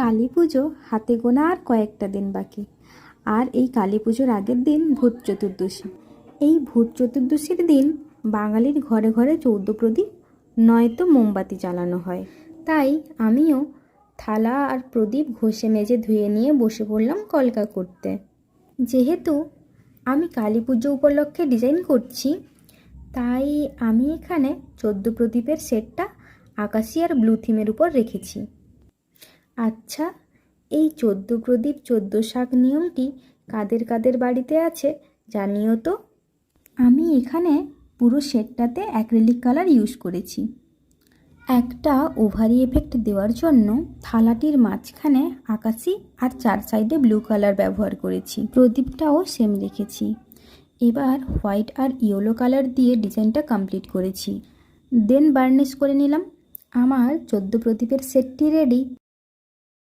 কালী পুজো হাতে গোনা আর কয়েকটা দিন বাকি। আর এই কালী পুজোর আগের দিন ভূত চতুর্দশী। এই ভূত চতুর্দশীর দিন বাঙালির ঘরে ঘরে চৌদ্দ প্রদীপ, নয়তো মোমবাতি জ্বালানো হয়। তাই আমিও থালা আর প্রদীপ ঘষে মেজে ধুয়ে নিয়ে বসে পড়লাম কলকা করতে। যেহেতু আমি কালী পুজো উপলক্ষে ডিজাইন করছি, তাই আমি এখানে চোদ্দ প্রদীপের সেটটা আকাশি আর ব্লু থিমের উপর রেখেছি। আচ্ছা এই চোদ্দ প্রদীপ, চোদ্দ শাক নিয়মটি কাদের কাদের বাড়িতে আছে জানিও তো? আমি এখানে পুরো সেটটাতে অ্যাক্রেলিক কালার ইউজ করেছি। একটা ওভারি এফেক্ট দেওয়ার জন্য থালাটির মাঝখানে আকাশি আর চার সাইডে ব্লু কালার ব্যবহার করেছি। প্রদীপটাও সেম রেখেছি। এবার হোয়াইট আর ইয়েলো কালার দিয়ে ডিজাইনটা কমপ্লিট করেছি। দেন বার্নিশ করে নিলাম। আমার চোদ্দ প্রদীপের সেটটি রেডি।